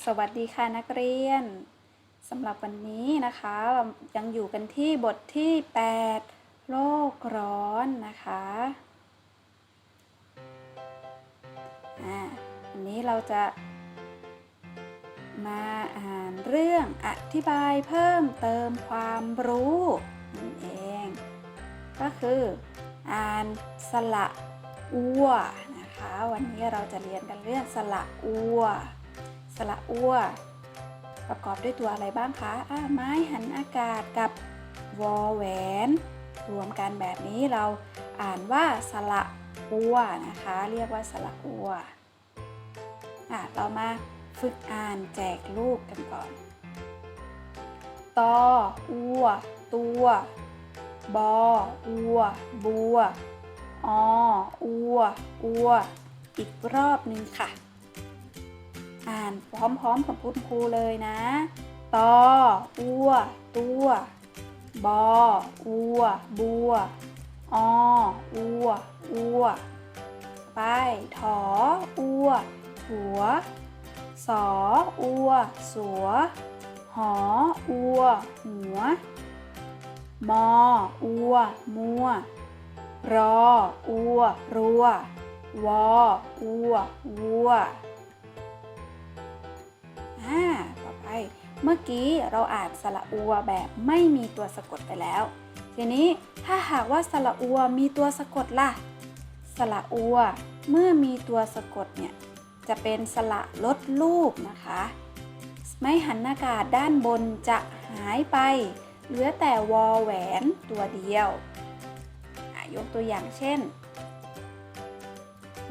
สวัสดีค่ะนักเรียนสำหรับวันนี้นะคะเรายังอยู่กันที่บทที่ 8 โลกร้อนนะคะอ่าวันนี้เราจะมาอ่านเรื่องอธิบายเพิ่มเติมความรู้นั่นเอง ก็คือ อ่านสระอัวนะคะ วันนี้เราจะเรียนกันเรื่องสระอัว สระอัว ประกอบด้วยตัวอะไรบ้างคะอ่าไม้หันอากาศกับวอแหวน รวมกันแบบนี้เราอ่านว่าสระอัวนะคะ เรียกว่าสระอัวอะเรามาฝึกอ่านแจกรูปกันก่อนตออัว ตัว บอ อัว บัว ออัว อัว อีกรอบนึงค่ะ อ่านพร้อมๆกับคุณครูเลยนะ ตอ อัว ตัว บอ อัว บัวออัว อัว ไป ถอ อัว หัว สอ อัว สัว หอ อัว หัว มอ อัว มัว รอ อัว รัว วอ อัว วัว เมื่อกี้เราอ่านสระอัวแบบไม่มีตัวสะกดไปแล้ว ทีนี้ถ้าหากว่าสระอัวมีตัวสะกดล่ะ สระอัวเมื่อมีตัวสะกดเนี่ยจะเป็นสระลดรูปนะคะ ไม้หันอากาศด้านบนจะหายไป เหลือแต่วอแหวนตัวเดียวยกตัวอย่างเช่น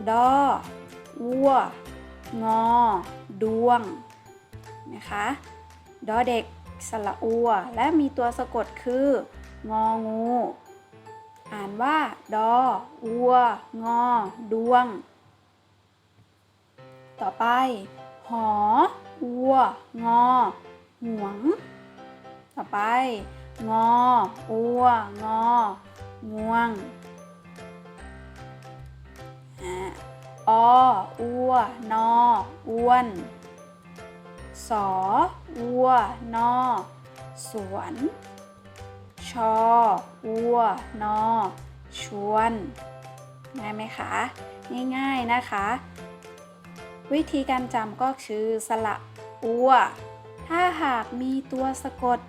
ดออัว งอ ดวง นะคะ ดอเด็กสระอัว และมีตัวสะกดคือ งองู อ่านว่า ดอ อัว งอ ดวง ต่อไป หอ อัว งอ หวง ต่อไป งอ อัว งอ งวงอออัวนออ้วน สออัวนอสวน ชออัวนอชวน ง่ายไหมคะ ง่ายๆนะคะ วิธีการจำก็คือสระอัว ถ้าหากมีตัวสะกด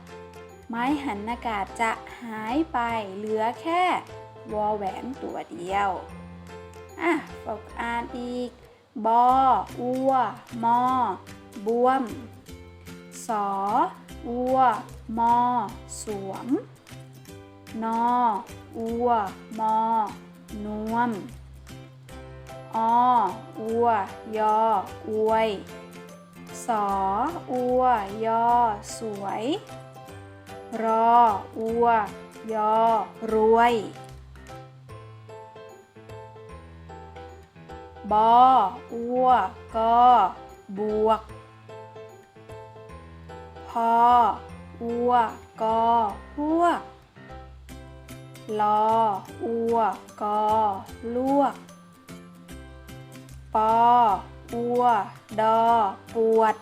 ไม้หันอากาศจะหายไปเหลือแค่วอแหวนตัวเดียว อะฝึกอ่านอีก บออัวมอ บวม สออัว มอ สวม นออัว มอ นวม ออัว ยอ อวย สออัว ยอ สวย รออัว ยอ รวยบออัว กอ บวก พออัวกอพวลออัวกอลวกปออัว ดอ ปวด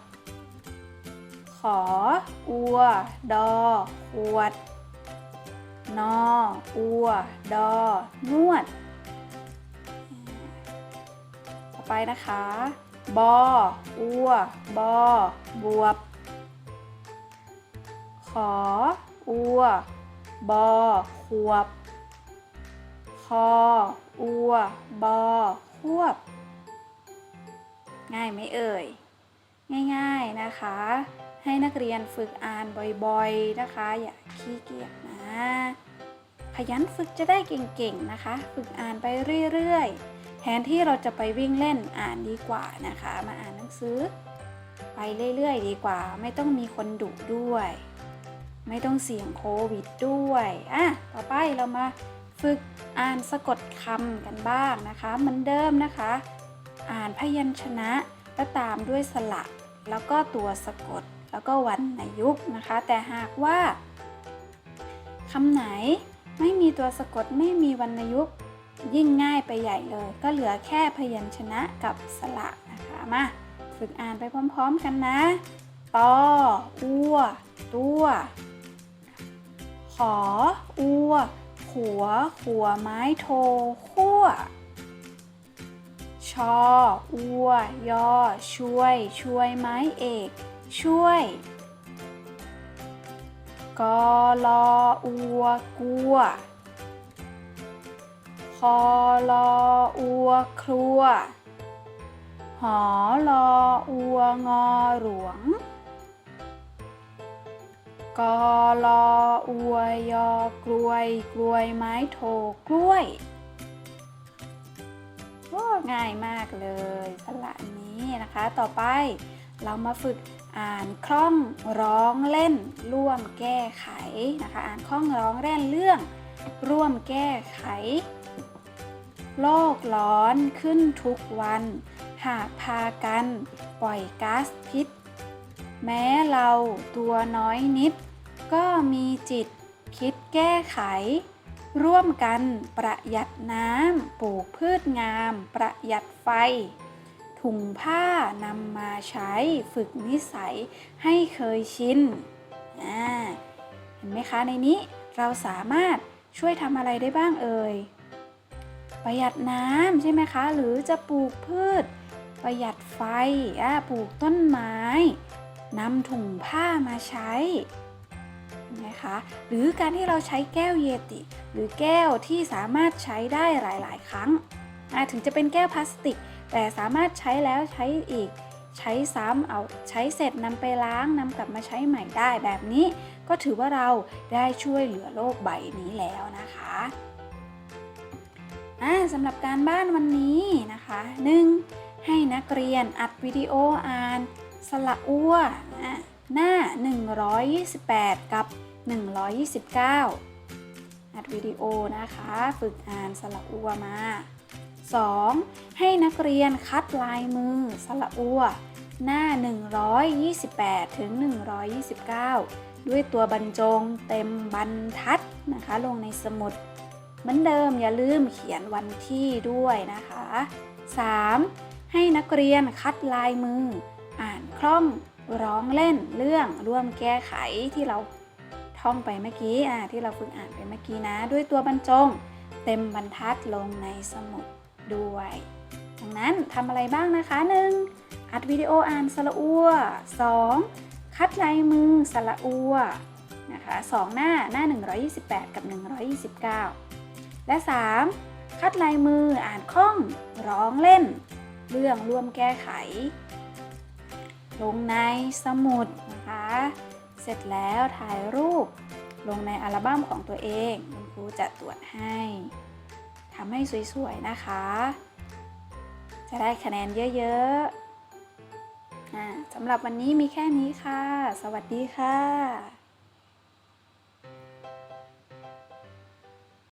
ขอ อัว ดอ ขวด นอ อัว ดอ นวด ต่อไปนะคะ บอ อัว บอ บวบ ขอ อัว บอ ขวบ คอ อัว บอ ควบ ง่ายไหมเอ่ย ง่ายๆนะคะ ให้นักเรียนฝึกอ่านบ่อยๆนะคะ อย่าขี้เกียจนะ ขยันฝึกจะได้เก่งๆนะคะ ฝึกอ่านไปเรื่อยๆ แทนที่เราจะไปวิ่งเล่นอ่านดีกว่านะคะ มาอ่านหนังสือ ไปเรื่อยๆ ดีกว่า ไม่ต้องมีคนดุด้วย ไม่ต้องเสี่ยงโควิดด้วย อะ ต่อไปเรามาฝึกอ่านสะกดคำกันบ้างนะคะเหมือนเดิมนะคะ อ่านพยัญชนะแล้วตามด้วยสระแล้วก็ตัวสะกดแล้วก็วรรณยุกต์นะคะ แต่หากว่าคำไหนไม่มีตัวสะกดไม่มีวรรณยุกต์ยิ่งง่ายไปใหญ่เลย ก็เหลือแค่พยัญชนะกับสระนะคะมาฝึกอ่านไปพร้อม ๆ กันนะตออัว ตัว อ อัวขัวขัวไม้โทขั้ว ชอ อัว ยอ ช่วย ช่วยไม้เอก ช่วย กอลออัวกลัวคอลออัว ครัว หอลออัว งอหลวง กอลออวยยอกลวย กลวยไม้โทกล้วยโอ้ง่ายมากเลยสระนี้นะคะ ต่อไปเรามาฝึกอ่านคล่องร้องเล่น ร่วมแก้ไขนะคะ อ่านคล่องร้องเล่นเรื่อง ร่วมแก้ไข โลกร้อนขึ้นทุกวัน หากพากัน ปล่อยก๊าซพิษ แม้เราตัวน้อยนิด ก็มีจิตคิดแก้ไข ร่วมกันประหยัดน้ำปลูกพืชงาม ประหยัดไฟ ถุงผ้านำมาใช้ฝึกนิสัยให้เคยชินเห็นไหมคะในนี้เราสามารถช่วยทำอะไรได้บ้างเอ่ย ประหยัดน้ำใช่ไหมคะ หรือจะปลูกพืช ประหยัดไฟปลูกต้นไม้นำถุงผ้ามาใช้ นไหมคะ หรือการที่เราใช้แก้วเยติ หรือแก้วที่สามารถใช้ได้หลาย ๆ ครั้ง ถึงจะเป็นแก้วพลาสติก แต่สามารถใช้แล้วใช้อีก ใช้ซ้ำเอาใช้เสร็จนำไปล้างนำกลับมาใช้ใหม่ได้แบบนี้ ก็ถือว่าเราได้ช่วยเหลือโลกใบนี้แล้วนะคะสำหรับการบ้านวันนี้นะคะ 1. ให้นักเรียนอัดวิดีโออ่านสระอัวอะ หน้า 128 กับ 129 อัดวิดีโอนะคะ ฝึกอ่านสระอัวมา 2. ให้นักเรียนคัดลายมือสระอัว หน้า 128 ถึง 129 ด้วยตัวบรรจงเต็มบรรทัดนะคะ ลงในสมุดเหมือนเดิมอย่าลืมเขียนวันที่ด้วยนะคะ 3. ให้นักเรียนคัดลายมือ อ่านคล่อง ร้องเล่นเรื่องร่วมแก้ไขที่เราท่องไปเมื่อกี้อ่าที่เราฝึกอ่านไปเมื่อกี้นะ ด้วยตัวบรรจง เต็มบรรทัดลงในสมุดด้วยดังนั้นทำอะไรบ้างนะคะ 1. อัดวิดีโออ่านสระอัว 2. คัดลายมือสระอัวนะคะสองหน้าหน้า 128 กับ 129 และ 3. คัดลายมืออ่านคล่องร้องเล่น เรื่องร่วมแก้ไข ลงในสมุดนะคะ เสร็จแล้วถ่ายรูปลงในอัลบั้มของตัวเองคุณครูจะตรวจให้ทำให้สวยๆนะคะ จะได้คะแนนเยอะๆอะสำหรับวันนี้มีแค่นี้ค่ะ สวัสดีค่ะ